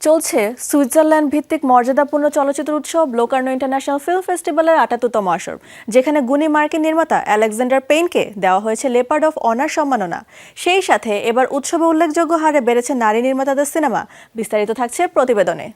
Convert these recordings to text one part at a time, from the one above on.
চলছে সুইজারল্যান্ড ভিত্তিক মর্যাদাপূর্ণ চলচ্চিত্র উৎসব লোকার্নো ইন্টারন্যাশনাল ফিল্ম ফেস্টিভ্যালের আটাত্তরতম আসর, যেখানে গুণী মার্কিন নির্মাতা আলেকজান্ডার পেইনকে দেওয়া হয়েছে লেপার্ড অফ অনার সম্মাননা। সেই সাথে এবার উৎসবে উল্লেখযোগ্য হারে বেড়েছে নারী নির্মাতাদের সিনেমা, বিস্তারিত থাকছে প্রতিবেদনে।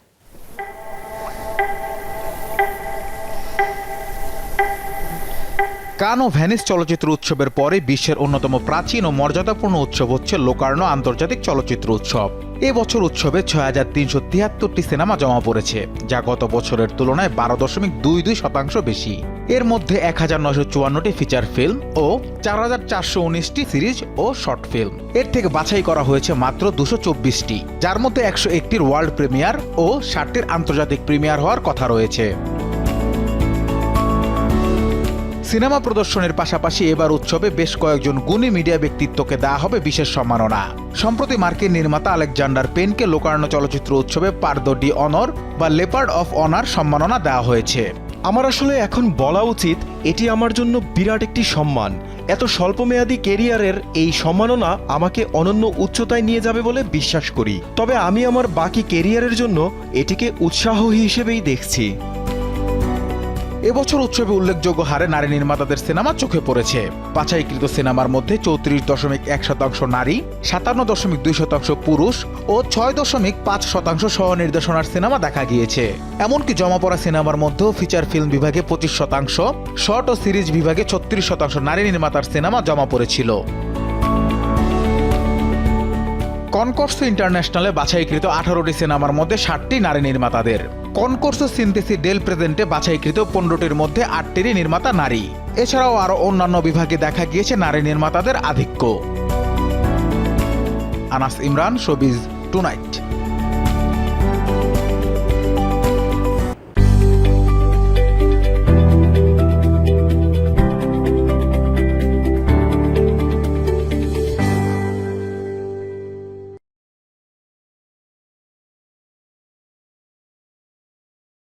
কান ও ভ্যানিস চলচ্চিত্র উৎসবের পরে বিশ্বের অন্যতম প্রাচীন ও মর্যাদাপূর্ণ উৎসব হচ্ছে লোকার্নো আন্তর্জাতিক চলচ্চিত্র উৎসব। এ বছর উৎসবে ছয় হাজার তিনশো তিয়াত্তরটি সিনেমা জমা পড়েছে, যা গত বছরের তুলনায় বারো দশমিক দুই দুই শতাংশ বেশি। এর মধ্যে এক হাজার নয়শো চুয়ান্নটি ফিচার ফিল্ম ও চার হাজার চারশো উনিশটি সিরিজ ও শর্ট ফিল্ম। এর থেকে বাছাই করা হয়েছে মাত্র দুশো চব্বিশটি, যার মধ্যে একশো একটির ওয়ার্ল্ড প্রিমিয়ার ও ষাটটির আন্তর্জাতিক প্রিমিয়ার হওয়ার কথা রয়েছে। সিনেমা প্রদর্শনের পাশাপাশি এবার উৎসবে বেশ কয়েকজন গুণী মিডিয়া ব্যক্তিত্বকে দেওয়া হবে বিশেষ সম্মাননা। সম্প্রতি মার্কিন নির্মাতা আলেকজান্ডার পেনকে লোকারণ্য চলচ্চিত্র উৎসবে পার্দ ডি অনর বা লেপার্ড অফ অনার সম্মাননা দেওয়া হয়েছে। আমার আসলে এখন বলা উচিত, এটি আমার জন্য বিরাট একটি সম্মান। এত স্বল্পমেয়াদী কেরিয়ারের এই সম্মাননা আমাকে অনন্য উচ্চতায় নিয়ে যাবে বলে বিশ্বাস করি। তবে আমি আমার বাকি কেরিয়ারের জন্য এটিকে উৎসাহ হিসেবেই দেখছি। এবছর উৎসবে উল্লেখযোগ্য হারে নারী নির্মাতাদের সিনেমা চোখে পড়েছে। বাছাইকৃত সিনেমার মধ্যে চৌত্রিশ দশমিক এক শতাংশ নারী, সাতান্ন দশমিক দুই শতাংশ পুরুষ ও ছয় দশমিক পাঁচ শতাংশ সহ নির্দেশনার সিনেমা দেখা গিয়েছে। এমনকি জমা পড়া সিনেমার মধ্যেও ফিচার ফিল্ম বিভাগে পঁচিশ শতাংশ, শর্ট ও সিরিজ বিভাগে ছত্রিশ শতাংশ নারী নির্মাতার সিনেমা জমা পড়েছিল। কনকর্স ইন্টারন্যাশনালে বাছাইকৃত আঠারোটি সিনেমার মধ্যে ষাটটি নারী নির্মাতাদের। কনকর্স সিনথেসি ডেল প্রেজেন্টে বাছাইকৃত পনেরোটির মধ্যে আটটিরই নির্মাতা নারী। এছাড়াও আরও অন্যান্য বিভাগে দেখা গিয়েছে নারী নির্মাতাদের আধিক্য। Anas Imran, showbiz tonight.